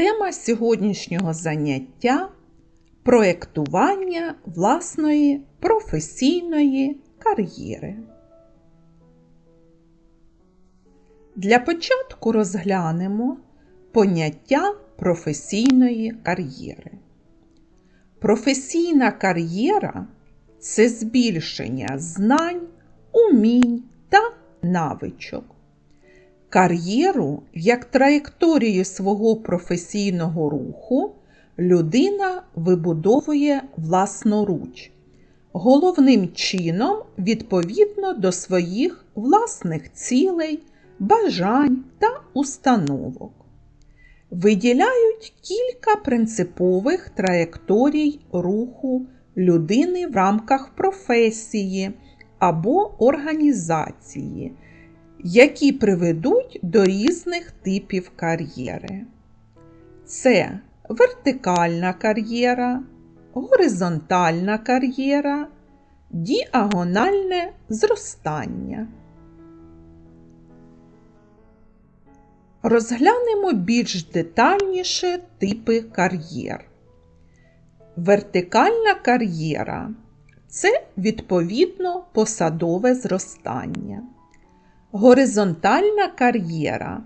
Тема сьогоднішнього заняття проєктування власної професійної кар'єри. Для початку розглянемо поняття професійної кар'єри. Професійна кар'єра це збільшення знань, умінь та навичок. Кар'єру як траєкторію свого професійного руху людина вибудовує власноруч, головним чином відповідно до своїх власних цілей, бажань та установок. Виділяють кілька принципових траєкторій руху людини в рамках професії або організації які приведуть до різних типів кар'єри. Це вертикальна кар'єра, горизонтальна кар'єра, діагональне зростання. Розглянемо більш детальніше типи кар'єр. Вертикальна кар'єра це відповідно посадове зростання. Горизонтальна кар'єра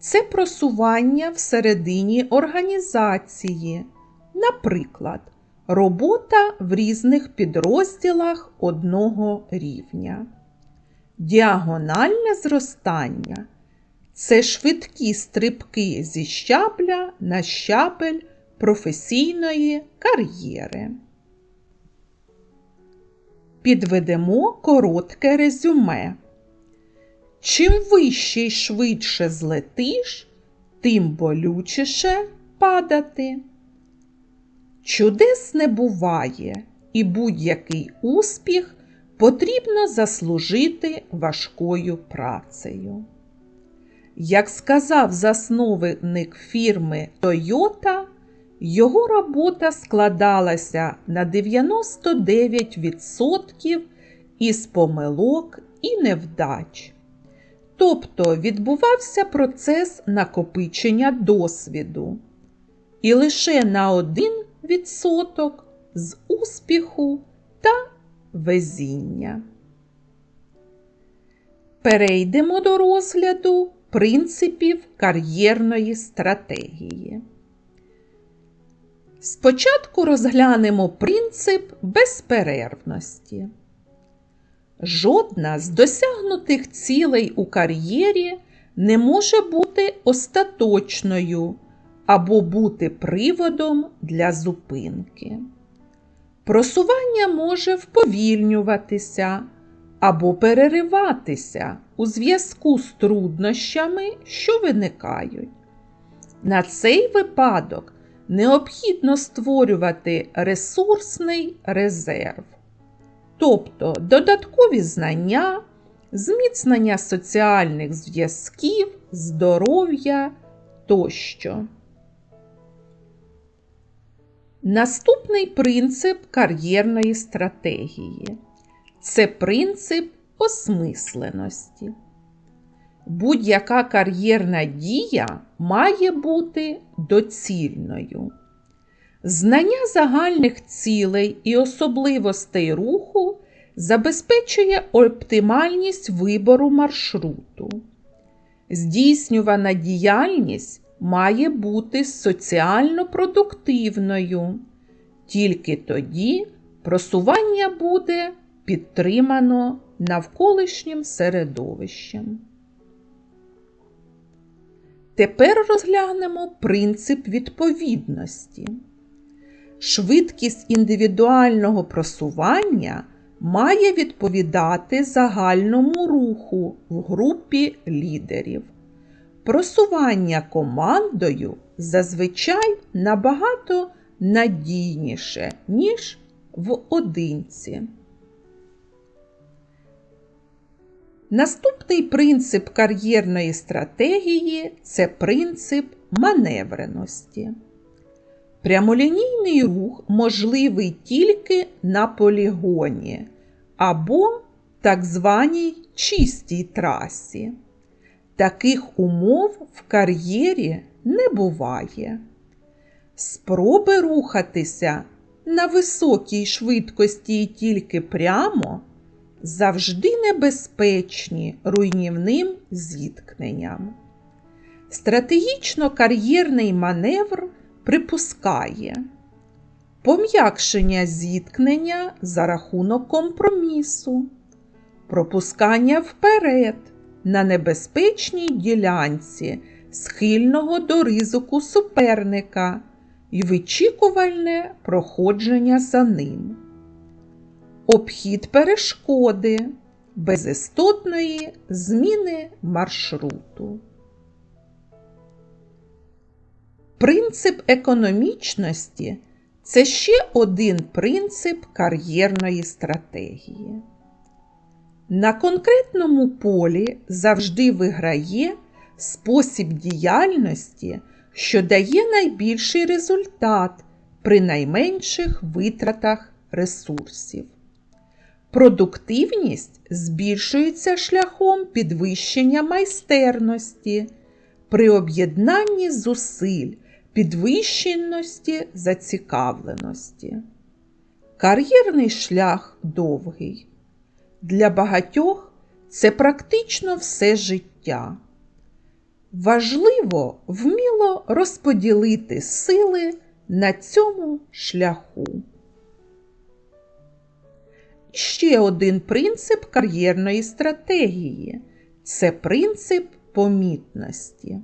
це просування всередині організації, наприклад, робота в різних підрозділах одного рівня. Діагональне зростання це швидкі стрибки зі щабля на щабель професійної кар'єри. Підведемо коротке резюме. Чим вище й швидше злетиш, тим болючіше падати. Чудес не буває, і будь-який успіх потрібно заслужити важкою працею. Як сказав засновник фірми Toyota, його робота складалася на 99% із помилок і невдач. Тобто відбувався процес накопичення досвіду. І лише на один відсоток з успіху та везіння. Перейдемо до розгляду принципів кар'єрної стратегії. Спочатку розглянемо принцип безперервності. Жодна з досягнутих цілей у кар'єрі не може бути остаточною або бути приводом для зупинки. Просування може вповільнюватися або перериватися у зв'язку з труднощами, що виникають. На цей випадок необхідно створювати ресурсний резерв тобто додаткові знання, зміцнення соціальних зв'язків, здоров'я тощо. Наступний принцип кар'єрної стратегії це принцип осмисленості. Будь-яка кар'єрна дія має бути доцільною. Знання загальних цілей і особливостей руху забезпечує оптимальність вибору маршруту. Здійснювана діяльність має бути соціально продуктивною. Тільки тоді просування буде підтримано навколишнім середовищем. Тепер розглянемо принцип відповідності. Швидкість індивідуального просування має відповідати загальному руху в групі лідерів. Просування командою зазвичай набагато надійніше, ніж в одинці. Наступний принцип кар'єрної стратегії це принцип маневреності. Прямолінійний рух можливий тільки на полігоні або так званій чистій трасі. Таких умов в кар'єрі не буває. Спроби рухатися на високій швидкості і тільки прямо завжди небезпечні руйнівним зіткненням. Стратегічно кар'єрний маневр припускає пом'якшення зіткнення за рахунок компромісу, пропускання вперед на небезпечній ділянці схильного до ризику суперника і вичікувальне проходження за ним, обхід перешкоди без істотної зміни маршруту. Принцип економічності це ще один принцип кар'єрної стратегії. На конкретному полі завжди виграє спосіб діяльності, що дає найбільший результат при найменших витратах ресурсів. Продуктивність збільшується шляхом підвищення майстерності при об'єднанні зусиль підвищеності зацікавленості. Кар'єрний шлях довгий. Для багатьох це практично все життя. Важливо вміло розподілити сили на цьому шляху. Ще один принцип кар'єрної стратегії це принцип помітності.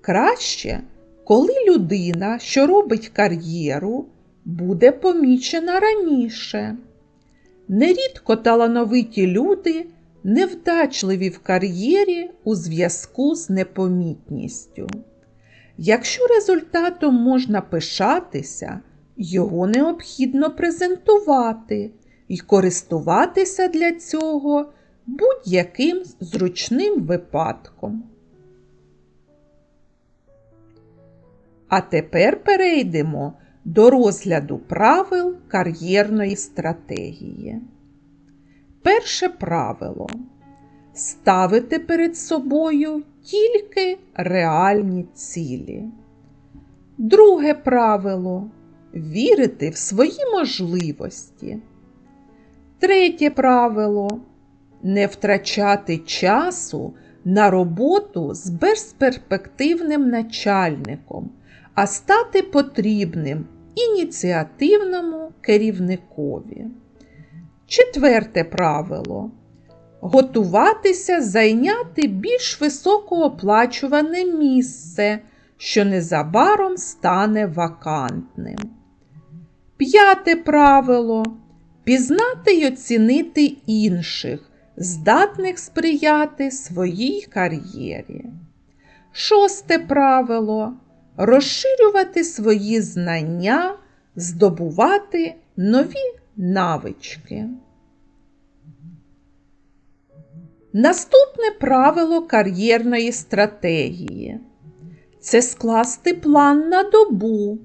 Краще коли людина, що робить кар'єру, буде помічена раніше. Нерідко талановиті люди невдачливі в кар'єрі у зв'язку з непомітністю. Якщо результатом можна пишатися, його необхідно презентувати і користуватися для цього будь-яким зручним випадком. А тепер перейдемо до розгляду правил кар'єрної стратегії. Перше правило ставити перед собою тільки реальні цілі. Друге правило вірити в свої можливості. Третє правило не втрачати часу на роботу з безперспективним начальником а стати потрібним ініціативному керівникові. Четверте правило готуватися зайняти більш високооплачуване місце, що незабаром стане вакантним. П'яте правило пізнати й оцінити інших, здатних сприяти своїй кар'єрі. Шосте правило розширювати свої знання, здобувати нові навички. Наступне правило кар'єрної стратегії це скласти план на добу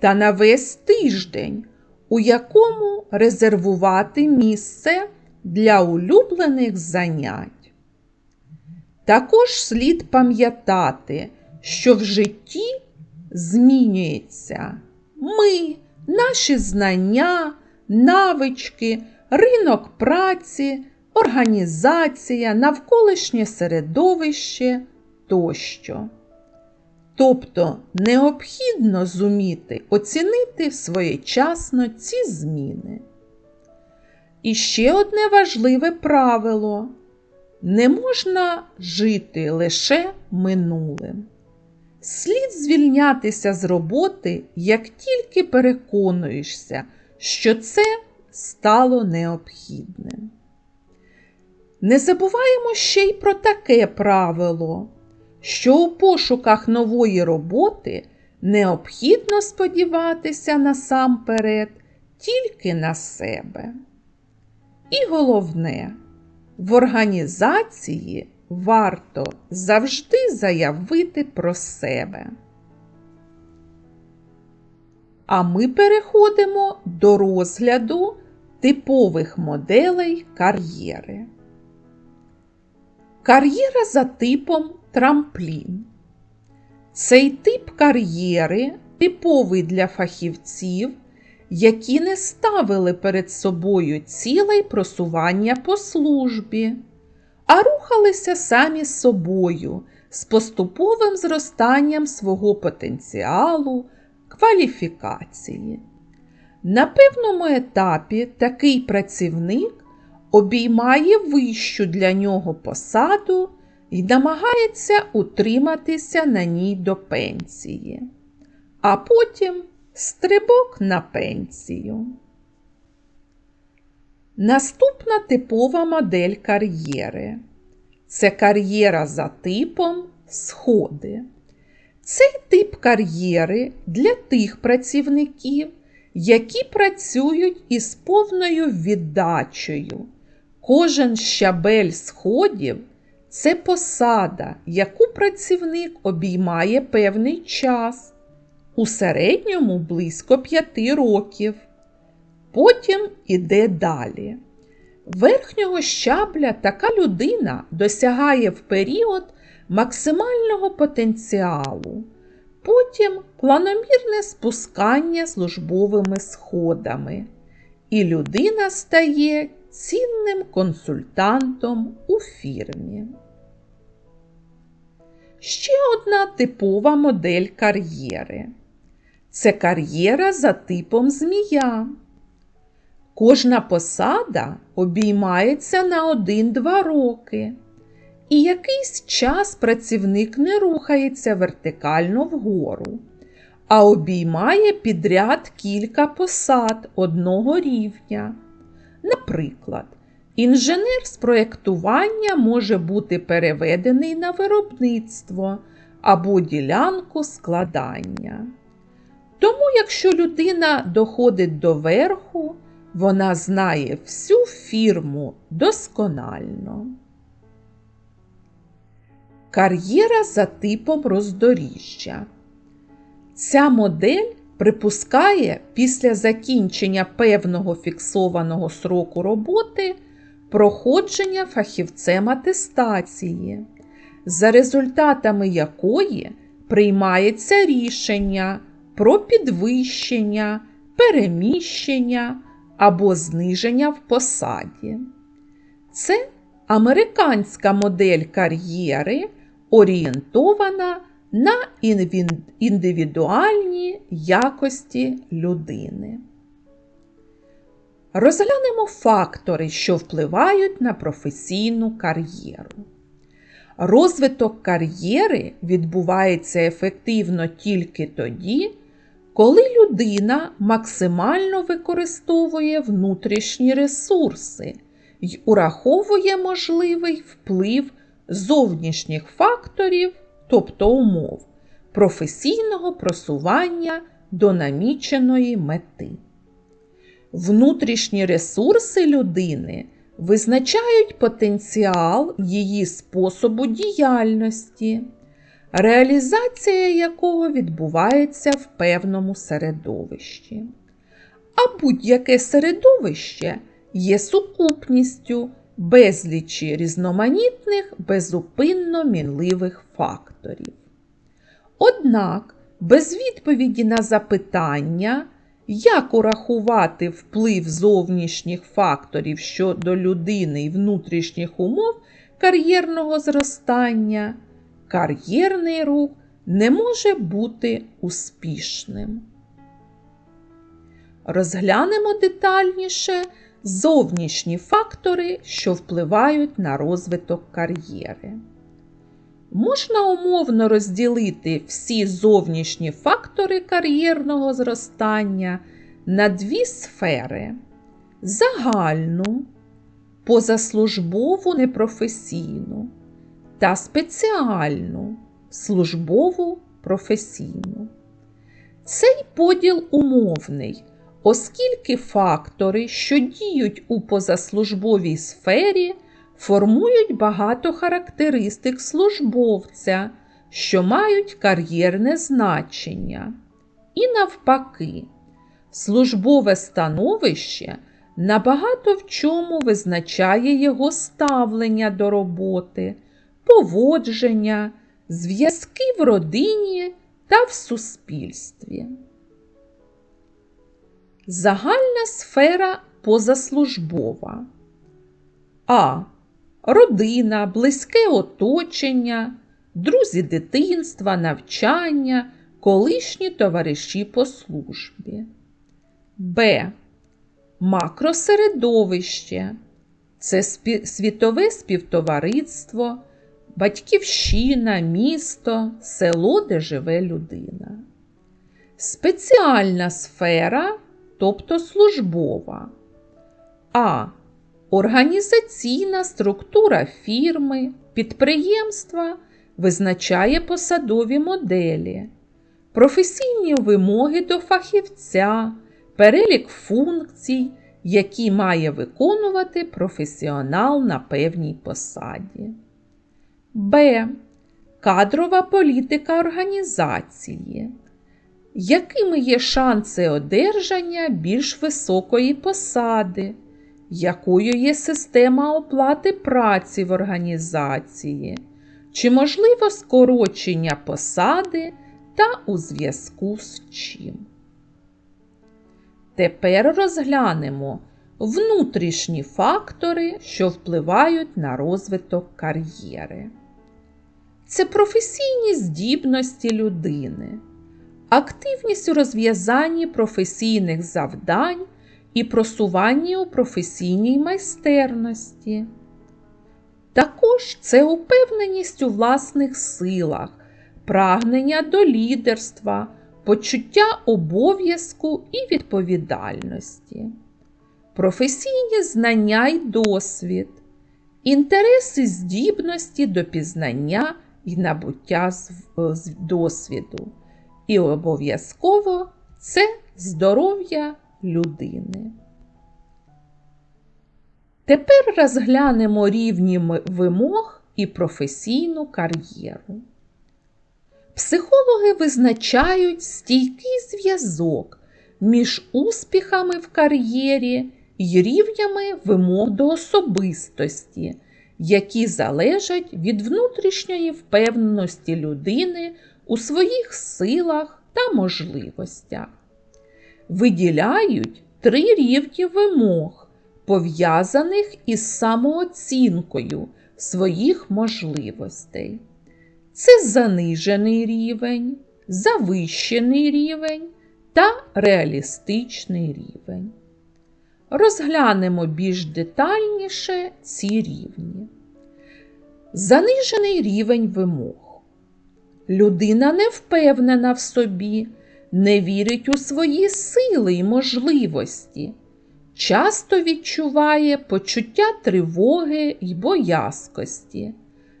та на весь тиждень, у якому резервувати місце для улюблених занять. Також слід пам'ятати, що в житті змінюється. Ми, наші знання, навички, ринок праці, організація, навколишнє середовище тощо. Тобто необхідно зуміти оцінити своєчасно ці зміни. І ще одне важливе правило не можна жити лише минулим. Слід звільнятися з роботи, як тільки переконуєшся, що це стало необхідним. Не забуваємо ще й про таке правило, що у пошуках нової роботи необхідно сподіватися насамперед тільки на себе. І головне, в організації варто завжди заявити про себе. А ми переходимо до розгляду типових моделей кар'єри. Кар'єра за типом трамплін. Цей тип кар'єри типовий для фахівців, які не ставили перед собою цілей просування по службі, а рухалися самі собою з поступовим зростанням свого потенціалу, кваліфікації. На певному етапі такий працівник обіймає вищу для нього посаду і намагається утриматися на ній до пенсії, а потім стрибок на пенсію. Наступна типова модель кар'єри це кар'єра за типом сходи. Цей тип кар'єри для тих працівників, які працюють із повною віддачею. Кожен щабель сходів це посада, яку працівник обіймає певний час, у середньому близько 5 років. Потім іде далі. Верхнього щабля така людина досягає в період максимального потенціалу, потім планомірне спускання службовими сходами, і людина стає цінним консультантом у фірмі. Ще одна типова модель кар'єри це кар'єра за типом змія. Кожна посада обіймається на 1-2 роки, і якийсь час працівник не рухається вертикально вгору, а обіймає підряд кілька посад одного рівня. Наприклад, інженер з проєктування може бути переведений на виробництво або ділянку складання. Тому, якщо людина доходить до верху, вона знає всю фірму досконально. Кар'єра за типом роздоріжжя. Ця модель припускає після закінчення певного фіксованого сроку роботи проходження фахівцем атестації, за результатами якої приймається рішення про підвищення, переміщення або зниження в посаді. Це американська модель кар'єри, орієнтована на індивідуальні якості людини. Розглянемо фактори, що впливають на професійну кар'єру. Розвиток кар'єри відбувається ефективно тільки тоді, коли людина максимально використовує внутрішні ресурси й ураховує можливий вплив зовнішніх факторів, тобто умов, професійного просування до наміченої мети. Внутрішні ресурси людини визначають потенціал її способу діяльності реалізація якого відбувається в певному середовищі. А будь-яке середовище є сукупністю безлічі різноманітних безупинно мінливих факторів. Однак, без відповіді на запитання, як урахувати вплив зовнішніх факторів щодо людини і внутрішніх умов кар'єрного зростання, кар'єрний рух не може бути успішним. Розглянемо детальніше зовнішні фактори, що впливають на розвиток кар'єри. Можна умовно розділити всі зовнішні фактори кар'єрного зростання на дві сфери: загальну, позаслужбову непрофесійну та спеціальну, службову професійну. Цей поділ умовний, оскільки фактори, що діють у позаслужбовій сфері, формують багато характеристик службовця, що мають кар'єрне значення. І навпаки, службове становище набагато в чому визначає його ставлення до роботи поводження, зв'язки в родині та в суспільстві. Загальна сфера позаслужбова. А. Родина, близьке оточення, друзі дитинства, навчання, колишні товариші по службі. Б. Макросередовище це світове співтовариство, батьківщина, місто, село, де живе людина. Спеціальна сфера, тобто службова. А. Організаційна структура фірми, підприємства визначає посадові моделі, професійні вимоги до фахівця, перелік функцій, які має виконувати професіонал на певній посаді. Б. Кадрова політика організації. Якими є шанси одержання більш високої посади? Якою є система оплати праці в організації? Чи можливо скорочення посади та у зв'язку з чим? Тепер розглянемо внутрішні фактори, що впливають на розвиток кар'єри. Це професійні здібності людини, активність у розв'язанні професійних завдань і просуванні у професійній майстерності. Також це упевненість у власних силах, прагнення до лідерства, почуття обов'язку і відповідальності, професійні знання й досвід, інтереси здібності до пізнання і набуття з- досвіду. І обов'язково це здоров'я людини. Тепер розглянемо рівні вимог і професійну кар'єру. Психологи визначають стійкий зв'язок між успіхами в кар'єрі і рівнями вимог до особистості, які залежать від внутрішньої впевненості людини у своїх силах та можливостях. Виділяють три рівні вимог, пов'язаних із самооцінкою своїх можливостей. Це занижений рівень, завищений рівень та реалістичний рівень. Розглянемо більш детальніше ці рівні. Занижений рівень вимог. Людина не впевнена в собі, не вірить у свої сили й можливості, часто відчуває почуття тривоги й боязкості,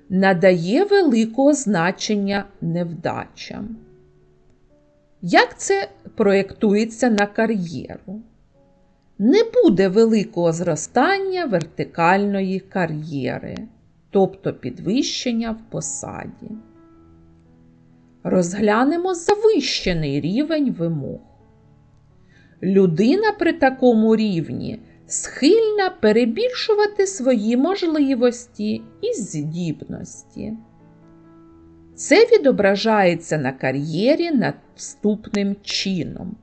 надає великого значення невдачам. Як це проєктується на кар'єру? Не буде великого зростання вертикальної кар'єри, тобто підвищення в посаді. Розглянемо завищений рівень вимог. Людина при такому рівні схильна перебільшувати свої можливості і здібності. Це відображається на кар'єрі наступним чином.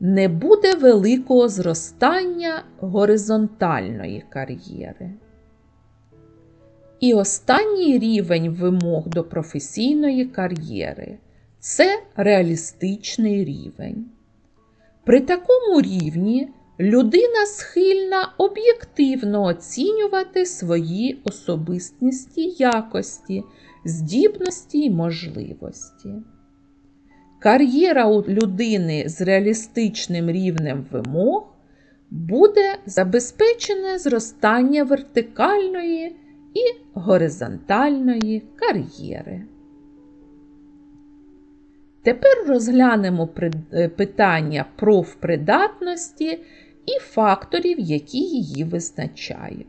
Не буде великого зростання горизонтальної кар'єри. І останній рівень вимог до професійної кар'єри це реалістичний рівень. При такому рівні людина схильна об'єктивно оцінювати свої особистісні якості, здібності й можливості. Кар'єра у людини з реалістичним рівнем вимог буде забезпечене зростання вертикальної і горизонтальної кар'єри. Тепер розглянемо питання профпридатності і факторів, які її визначають.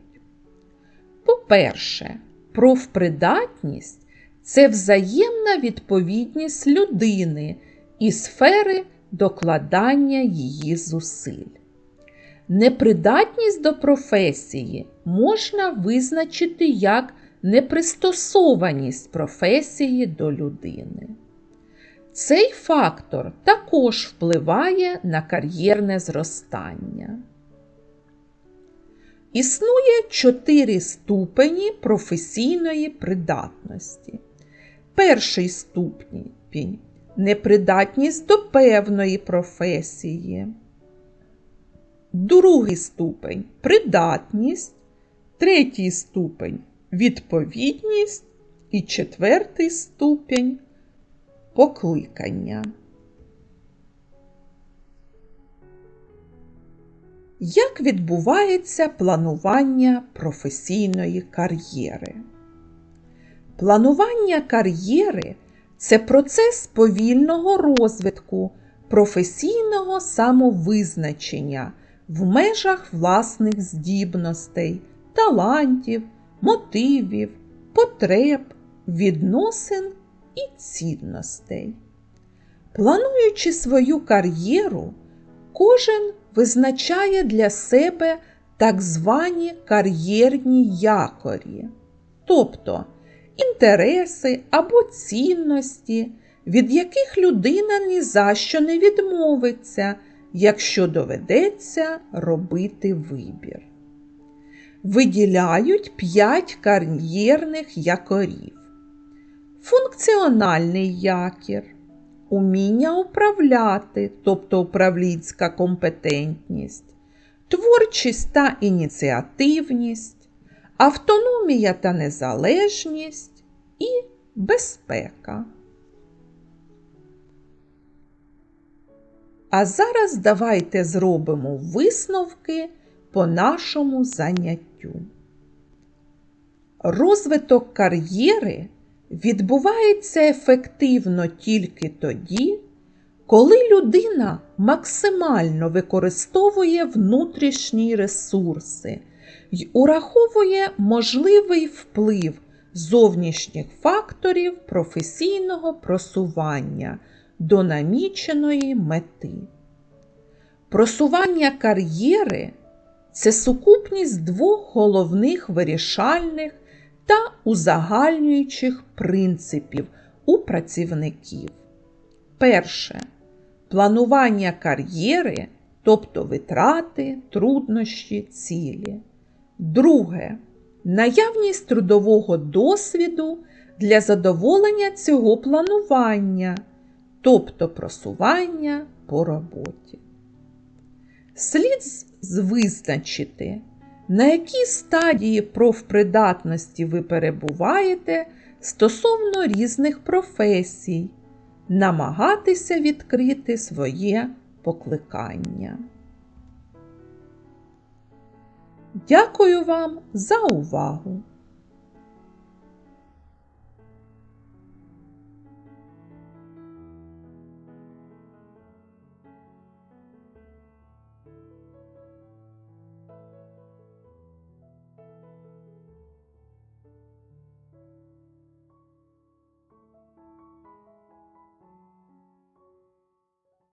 По-перше, профпридатність це взаємна відповідність людини і сфери докладання її зусиль. Непридатність до професії можна визначити як непристосованість професії до людини. Цей фактор також впливає на кар'єрне зростання. Існує чотири ступені професійної придатності. Перший ступінь непридатність до певної професії. Другий ступень придатність, третій ступень відповідність і четвертий ступень покликання. Як відбувається планування професійної кар'єри? Планування кар'єри це процес повільного розвитку, професійного самовизначення в межах власних здібностей, талантів, мотивів, потреб, відносин і цінностей. Плануючи свою кар'єру, кожен визначає для себе так звані кар'єрні якорі, тобто інтереси або цінності, від яких людина ні за що не відмовиться, якщо доведеться робити вибір. Виділяють п'ять кар'єрних якорів. Функціональний якір, уміння управляти, тобто управлінська компетентність, творчість та ініціативність, автономія та незалежність і безпека. А зараз давайте зробимо висновки по нашому заняттю. Розвиток кар'єри відбувається ефективно тільки тоді, коли людина максимально використовує внутрішні ресурси й ураховує можливий вплив зовнішніх факторів професійного просування до наміченої мети. Просування кар'єри це сукупність двох головних вирішальних та узагальнюючих принципів у працівників. Перше планування кар'єри, тобто витрати, труднощі, цілі. Друге наявність трудового досвіду для задоволення цього планування, тобто просування по роботі. Слід визначити, на якій стадії профпридатності ви перебуваєте стосовно різних професій, намагатися відкрити своє покликання. Дякую вам за увагу!